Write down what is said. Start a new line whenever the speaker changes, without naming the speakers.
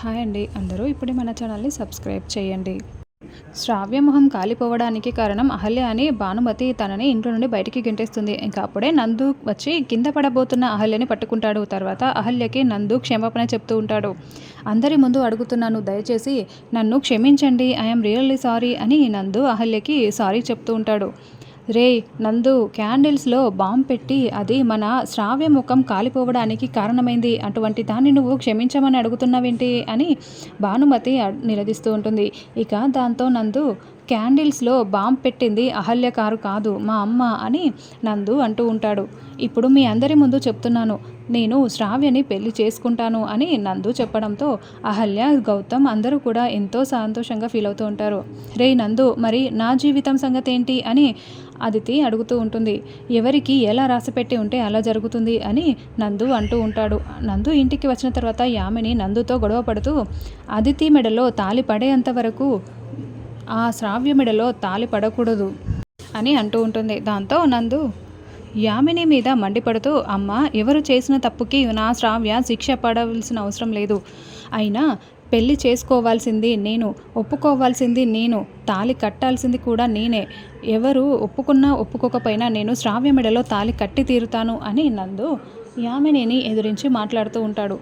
Hi అండి. అందరూ ఇప్పుడే మన ఛానల్ని సబ్స్క్రైబ్ చేయండి. శ్రావ్యమొహం కాలిపోవడానికి కారణం అహల్య అని భానుమతి తనని ఇంట్లో నుండి బయటికి గెంటేస్తుంది. ఇంకా అప్పుడే నందు వచ్చి కింద పడబోతున్న అహల్యని పట్టుకుంటాడు. తర్వాత అహల్యకి నందు క్షమాపణ చెప్తూ ఉంటాడు. అందరి ముందు అడుగుతున్నాను దయచేసి నన్ను క్షమించండి. ఐఎమ్ రియల్లీ సారీ అని నందు అహల్యకి సారీ చెప్తూ ఉంటాడు. రే నందు క్యాండిల్స్లో బాంబ్ పెట్టి అది మన శ్రావ్య ముఖం కాలిపోవడానికి కారణమైంది. అటువంటి దాన్ని నువ్వు క్షమించమని అడుగుతున్నావేంటి అని భానుమతి నిలదీస్తూ ఉంటుంది. ఇక దాంతో నందు క్యాండిల్స్లో బాంబ్ పెట్టింది అహల్య కారు కాదు మా అమ్మ అని నందు అంటూ ఉంటాడు. ఇప్పుడు మీ అందరి ముందు చెప్తున్నాను. నేను శ్రావ్యని పెళ్ళి చేసుకుంటాను అని నందు చెప్పడంతో అహల్య గౌతమ్ అందరూ కూడా ఎంతో సంతోషంగా ఫీల్ అవుతూ ఉంటారు. రే నందు మరి నా జీవితం సంగతి ఏంటి అని అదితి అడుగుతూ ఉంటుంది. ఎవరికి ఎలా రాసిపెట్టి ఉంటే అలా జరుగుతుంది అని నందు అంటూ ఉంటాడు. నందు ఇంటికి వచ్చిన తర్వాత యామిని నందుతో గొడవ పడుతూ అదితి మెడలో తాలి పడేంత వరకు ఆ శ్రావ్యమిడలో తాలి పడకూడదు అని అంటూ ఉంటుంది. దాంతో నందు యామిని మీద మండిపడుతూ అమ్మ ఎవరు చేసిన తప్పుకి నా శ్రావ్య శిక్ష పడవలసిన అవసరం లేదు. అయినా పెళ్ళి చేసుకోవాల్సింది నేను ఒప్పుకోవాల్సింది నేను తాలి కట్టాల్సింది కూడా నేనే. ఎవరు ఒప్పుకున్నా ఒప్పుకోకపోయినా నేను శ్రావ్య మెడలో తాలి కట్టి తీరుతాను అని నందు యామినిని ఎదిరించి మాట్లాడుతూ ఉంటాడు.